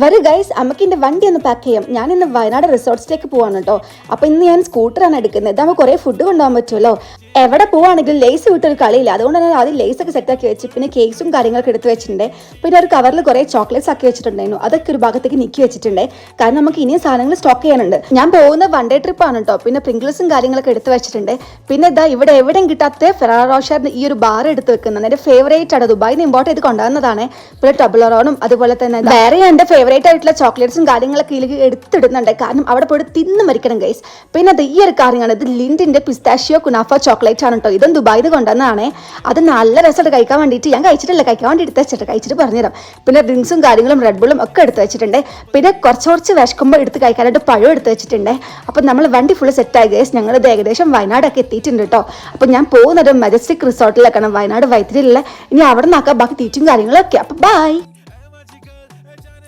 വരൂ ഗൈസ് അമ്മയ്ക്ക് എന്റെ വണ്ടി ഒന്ന് പാക്ക് ചെയ്യാം. ഞാൻ ഇന്ന് വയനാട് റിസോർട്ട്സിലേക്ക് പോവാണ് കേട്ടോ. അപ്പോൾ ഇന്ന് ഞാൻ സ്കൂട്ടറാണ് എടുക്കുന്നത്. ഇതാകുമ്പോൾ കുറേ ഫുഡ് കൊണ്ടുപോകാൻ പറ്റുമല്ലോ. എവിടെ പോവാണെങ്കിലും ലേസ് വിട്ടൊരു കളിയില്ല. അതുകൊണ്ട് തന്നെ ആദ്യം ലേസ് ഒക്കെ സെറ്റാക്കി വെച്ച് പിന്നെ കേക്സും കാര്യങ്ങളൊക്കെ എടുത്ത് വെച്ചിട്ടുണ്ട്. പിന്നെ ഒരു കവറിൽ കുറേ ചോക്ലേറ്റ്സ് ആക്കി വെച്ചിട്ടുണ്ടായിരുന്നു. അതൊക്കെ ഒരു ഭാഗത്തേക്ക് നിക്കി വെച്ചിട്ടുണ്ട്. കാരണം നമുക്ക് ഇനിയും സാധനങ്ങൾ സ്റ്റോക്ക് ചെയ്യാനുണ്ട്. ഞാൻ പോകുന്ന വൺ ഡേ ട്രിപ്പ് ആണ് കേട്ടോ പിന്നെ പ്രിങ്കിൾസും കാര്യങ്ങളൊക്കെ എടുത്ത് വെച്ചിട്ടുണ്ട്. പിന്നെ ഇതാ ഇവിടെ എവിടെയും കിട്ടാത്ത ഫെറാറോഷാറിന് ഈ ഒരു ബാർ എടുത്ത് വെക്കുന്നത്. എന്റെ ഫേവറേറ്റ് ആണ്. ദുബായിൽ നിന്ന് ഇമ്പോർട്ട് ചെയ്ത് കൊണ്ടുവന്നതാണ്. പിന്നെ ടബിളറോണും അതുപോലെ തന്നെ വേറെ എന്റെ ഫേവറേറ്റ് ആയിട്ടുള്ള ചോക്ലേറ്റ്സും കാര്യങ്ങളൊക്കെ ഇതിലേക്ക് എടുത്തിടുന്നുണ്ട്. കാരണം അവിടെ പോയിട്ട് തിന്ന് മരിക്കണം ഗൈസ് പിന്നെ അത് ഈ ഒരു കാര്യമാണ് ഇത് ലിൻഡിന്റെ പിസ്താഷിയോ കുനാഫ ചോക്ലേറ്റ് ആണ് കേട്ടോ ഇതും ദുബായിൽ കൊണ്ടുവന്നതാണ്. അത് നല്ല രസമായിട്ട് കഴിക്കാൻ വേണ്ടിയിട്ട്. ഞാൻ കഴിച്ചിട്ടില്ല. കഴിക്കാൻ വേണ്ടി എടുത്ത് വെച്ചിട്ട് കഴിച്ചിട്ട് പറഞ്ഞുതരാം. പിന്നെ ഡ്രിങ്ക്സും കാര്യങ്ങളും റെഡ് ബുള്ളും ഒക്കെ എടുത്ത് വെച്ചിട്ടുണ്ട്. പിന്നെ കുറച്ച് കുറച്ച് വിശക്കുമ്പോൾ എടുത്ത് കഴിക്കാനായിട്ട് പഴം എടുത്ത് വെച്ചിട്ടുണ്ട്. അപ്പം നമ്മൾ വണ്ടി ഫുള്ള് സെറ്റായി ഗേസ് ഇത് ഏകദേശം വയനാടൊക്കെ എത്തിയിട്ടുണ്ട് കേട്ടോ അപ്പം ഞാൻ പോകുന്നത് മെജസ്റ്റിക് റിസോർട്ടിലേക്കാണ് വയനാട് വൈത്തിരിയിലുള്ള. ഇനി അവിടെ നിന്നാക്കാം ബാക്കി തീറ്റും കാര്യങ്ങളൊക്കെ. അപ്പം ബൈ